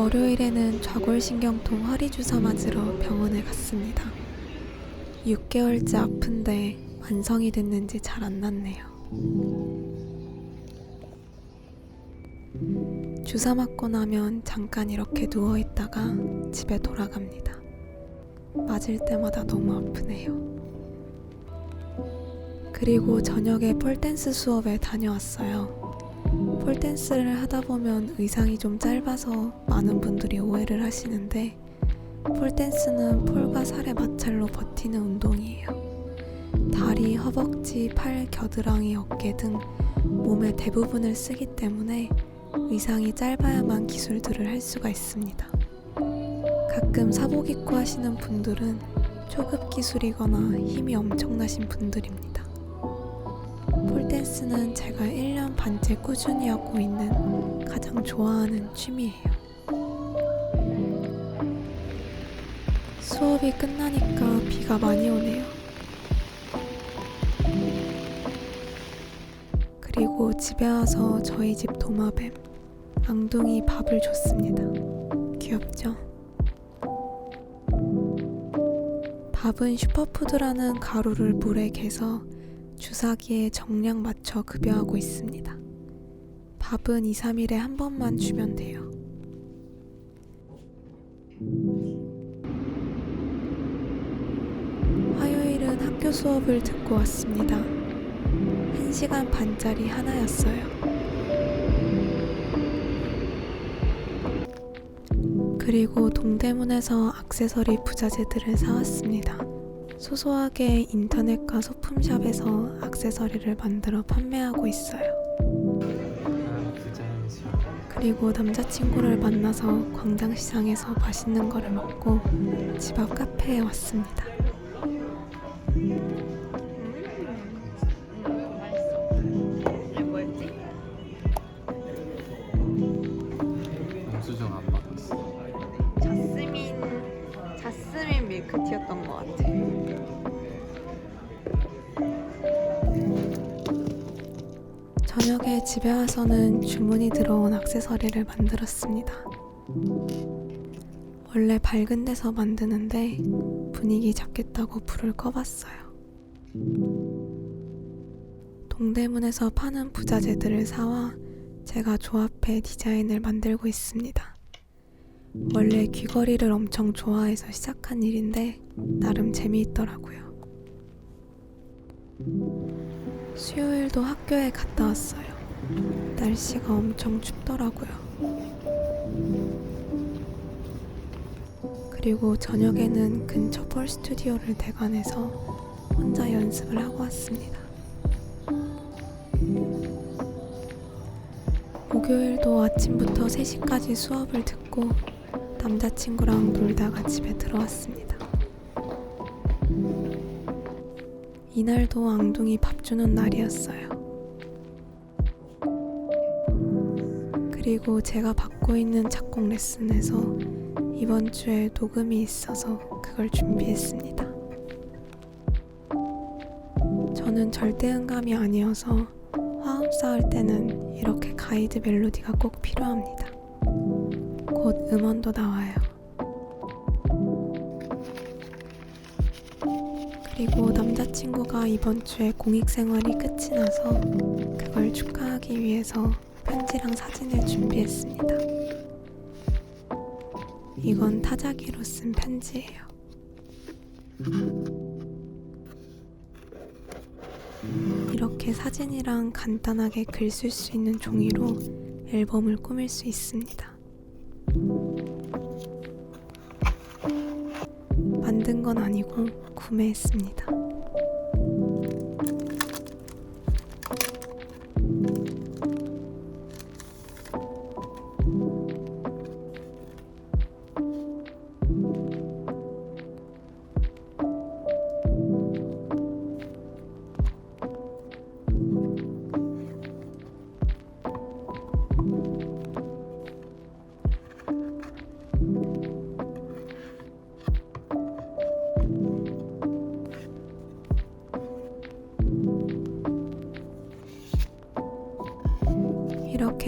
월요일에는 좌골신경통 허리 주사 맞으러 병원에 갔습니다. 6개월째 아픈데 완성이 됐는지 잘 안 났네요. 주사 맞고 나면 잠깐 이렇게 누워 있다가 집에 돌아갑니다. 맞을 때마다 너무 아프네요. 그리고 저녁에 폴댄스 수업에 다녀왔어요. 폴댄스를 하다 보면 의상이 좀 짧아서 많은 분들이 오해를 하시는데 폴댄스는 폴과 살의 마찰로 버티는 운동이에요. 다리, 허벅지, 팔, 겨드랑이, 어깨 등 몸의 대부분을 쓰기 때문에 의상이 짧아야만 기술들을 할 수가 있습니다. 가끔 사복 입고 하시는 분들은 초급 기술이거나 힘이 엄청나신 분들입니다. 폴댄스는 제가 1년 반째 꾸준히 하고 있는 가장 좋아하는 취미예요. 수업이 끝나니까 비가 많이 오네요. 그리고 집에 와서 저희 집 도마뱀, 앙둥이 밥을 줬습니다. 귀엽죠? 밥은 슈퍼푸드라는 가루를 물에 개서 주사기에 정량 맞춰 급여하고 있습니다. 밥은 2, 3일에 한 번만 주면 돼요. 화요일은 학교 수업을 듣고 왔습니다. 1시간 반짜리 하나였어요. 그리고 동대문에서 액세서리 부자재들을 사왔습니다. 소소하게 인터넷과 소품샵에서 액세서리를 만들어 판매하고 있어요. 그리고 남자친구를 만나서 광장시장에서 맛있는 거를 먹고 집 앞 카페에 왔습니다. 영수증 안 받았어. 자스민 자스민 밀크티였던 것 같아. 저녁에 집에 와서는 주문이 들어온 액세서리를 만들었습니다. 원래 밝은 데서 만드는데 분위기 잡겠다고 불을 꺼봤어요. 동대문에서 파는 부자재들을 사와 제가 조합해 디자인을 만들고 있습니다. 원래 귀걸이를 엄청 좋아해서 시작한 일인데 나름 재미있더라고요. 수요일도 학교에 갔다 왔어요. 날씨가 엄청 춥더라고요. 그리고 저녁에는 근처 펄 스튜디오를 대관해서 혼자 연습을 하고 왔습니다. 목요일도 아침부터 3시까지 수업을 듣고 남자친구랑 놀다가 집에 들어왔습니다. 이날도 앙둥이 밥 주는 날이었어요. 그리고 제가 받고 있는 작곡 레슨에서 이번 주에 녹음이 있어서 그걸 준비했습니다. 저는 절대 음감이 아니어서 화음 쌓을 때는 이렇게 가이드 멜로디가 꼭 필요합니다. 곧 음원도 나와요. 그리고 남자친구가 이번 주에 공익 생활이 끝이 나서 그걸 축하하기 위해서 편지랑 사진을 준비했습니다. 이건 타자기로 쓴 편지예요. 이렇게 사진이랑 간단하게 글 쓸 수 있는 종이로 앨범을 꾸밀 수 있습니다. 만든 건 아니고 구매했습니다.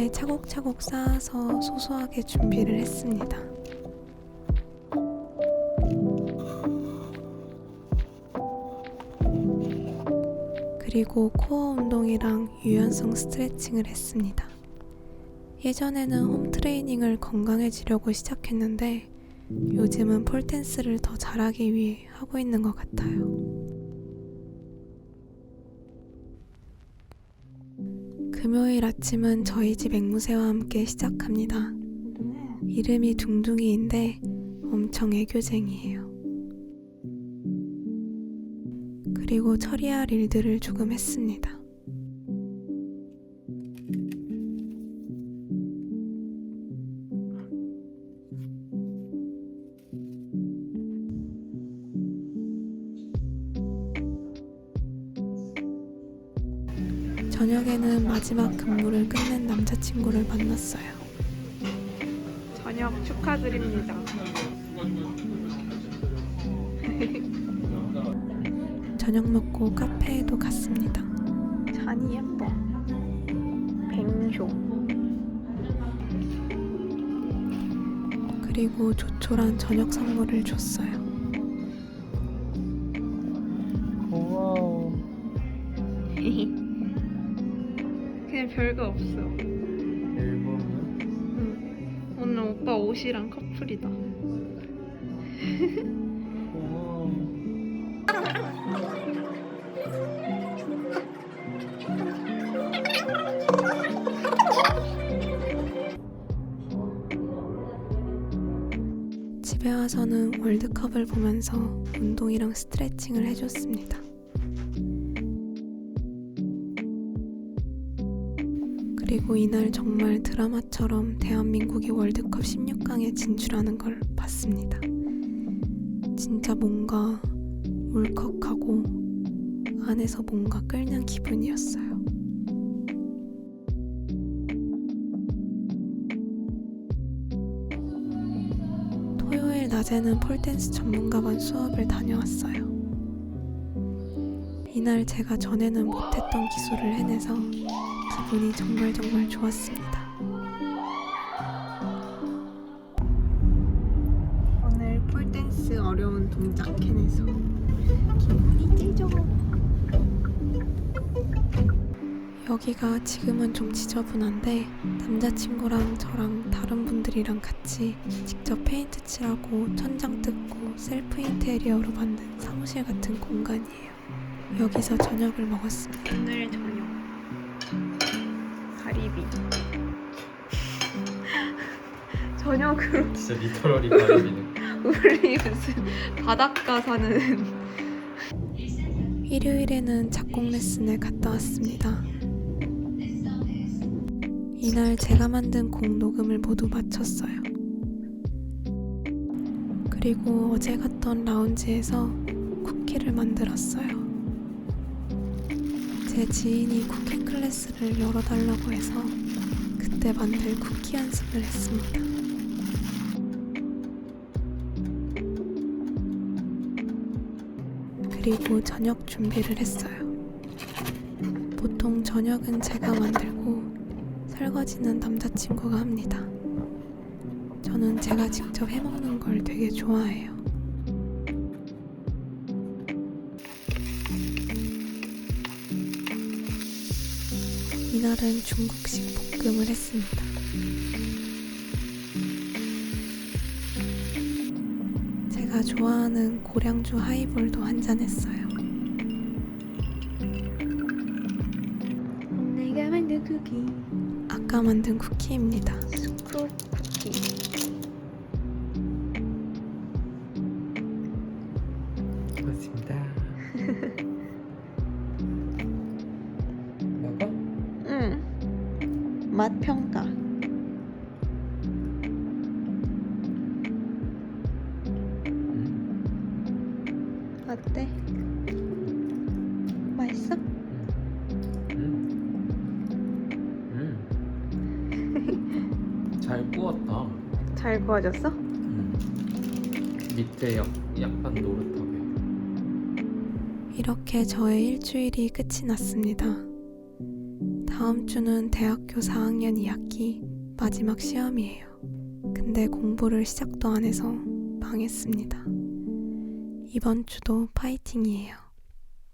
이렇게 차곡차곡 쌓아서 소소하게 준비를 했습니다. 그리고 코어 운동이랑 유연성 스트레칭을 했습니다. 예전에는 홈 트레이닝을 건강해지려고 시작했는데 요즘은 폴댄스를 더 잘하기 위해 하고 있는 것 같아요. 금요일 아침은 저희 집 앵무새와 함께 시작합니다. 이름이 둥둥이인데 엄청 애교쟁이에요. 그리고 처리할 일들을 조금 했습니다. 저녁에는 마지막 근무를 끝낸 남자친구를 만났어요. 저녁 축하드립니다. 저녁 먹고 카페에도 갔습니다. 잔이 예뻐. 뱅쇼. 그리고 조촐한 저녁 선물을 줬어요. 별거 없어. 응. 오늘 오빠 옷이랑 커플이다. 집에 와서는 월드컵을 보면서 운동이랑 스트레칭을 해줬습니다. 이날 정말 드라마처럼 대한민국이 월드컵 16강에 진출하는 걸 봤습니다. 진짜 뭔가 울컥하고 안에서 뭔가 끓는 기분이었어요. 토요일 낮에는 폴댄스 전문가반 수업을 다녀왔어요. 이날 제가 전에는 못했던 기술을 해내서 기분이 정말 정말 좋았습니다. 오늘 폴댄스 어려운 동작 해내서 기분이 째져. 여기가 지금은 좀 지저분한데 남자친구랑 저랑 다른 분들이랑 같이 직접 페인트 칠하고 천장 뜯고 셀프 인테리어로 만든 사무실 같은 공간이에요. 여기서 저녁을 먹었습니다. 오늘 저녁. 가리비. 저녁으로 진짜 리터럴이 가리비네. 우리 무슨 바닷가 사는 일요일에는 작곡 레슨을 갔다 왔습니다. 이날 제가 만든 곡 녹음을 모두 마쳤어요. 그리고 어제 갔던 라운지에서 쿠키를 만들었어요. 제 지인이 쿠킹 클래스를 열어달라고 해서 그때 만들 쿠키 연습을 했습니다. 그리고 저녁 준비를 했어요. 보통 저녁은 제가 만들고 설거지는 남자친구가 합니다. 저는 제가 직접 해먹는 걸 되게 좋아해요. 이날은 중국식 볶음을 했습니다. 제가 좋아하는 고량주 하이볼도 한 잔 했어요. 내가 만든 쿠키 아까 만든 쿠키입니다. 쿠키 어때? 맛있어? 음. 음. 잘 구웠다. 잘 구워졌어? 음. 밑에 약, 약간 노릇하게. 이렇게 저의 일주일이 끝이 났습니다. 다음 주는 대학교 4학년 2학기 마지막 시험이에요. 근데 공부를 시작도 안 해서 망했습니다. 이번 주도 파이팅이에요.